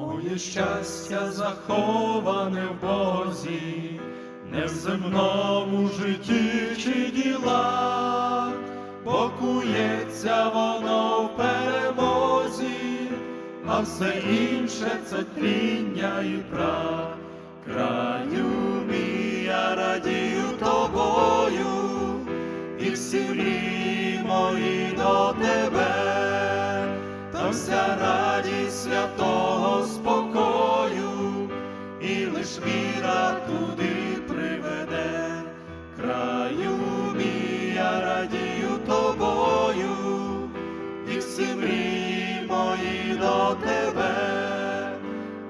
Моє щастя заховане в Бозі, не в земному житті чи ділах, бо кується воно в перемозі, а все інше це тління і прах. Краю мій, я радію тобою, і всі мрії мої до тебе, та вся радість святого лиш віра туди приведе, краю мій, я радію тобою, всі мрії мої до тебе,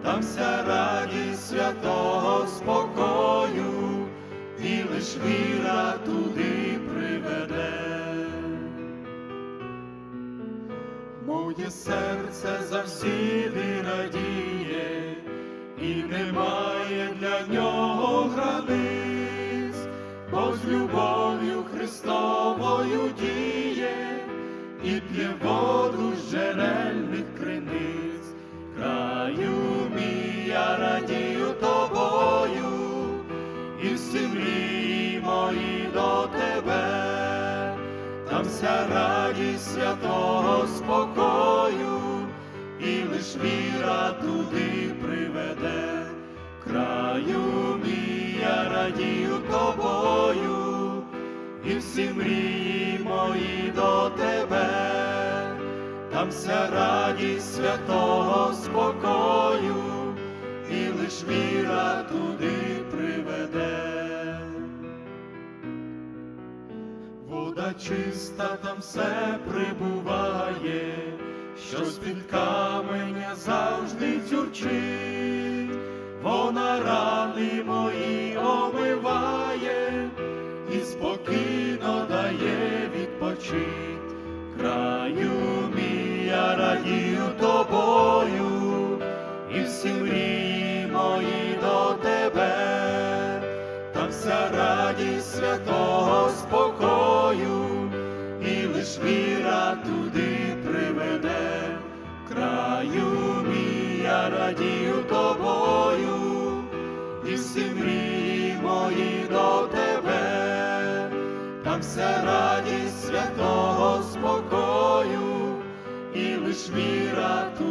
там вся радість святого спокою, і лиш віра туди приведе. Моє серце завсіди радіє, і немає для нього границь, бо з любов'ю Христовою діє, і п'є воду з джерельних криниць, краю мій, я радію тобою, і всі мрії мої до тебе. Там вся радість святого спокою, і лиш віра туди радію тобою, і всі мрії мої до тебе, там вся радість святого спокою, і лиш віра туди приведе. Вода чиста там все прибуває, що з-під каменя завжди тюрчить, вона рани мої всі мрії мої до тебе там вся радість святого спокою, і лиш віра туди приведе, краю мій, я радію тобою, і всі мрії мої до тебе, там вся радість святого спокою, і лиш віра туди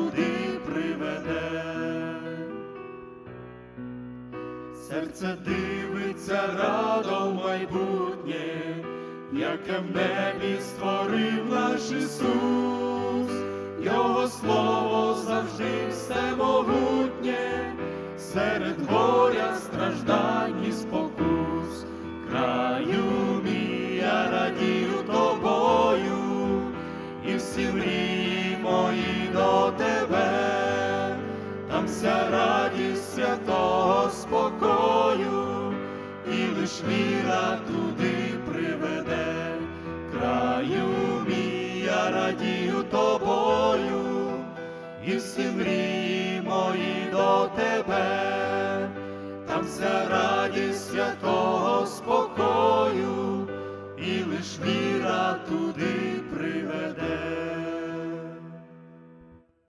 Серце дивиться радо в майбутнє, яке в небі створив наш Ісус, Його слово завжди всемогутнє, серед горя страждань і спокус, краю мій, я радію тобою, і всі мрії мої до тебе лиш віра туди приведе, краю мій, я радію тобою, і всі мрії мої до тебе, там вся радість святого спокою,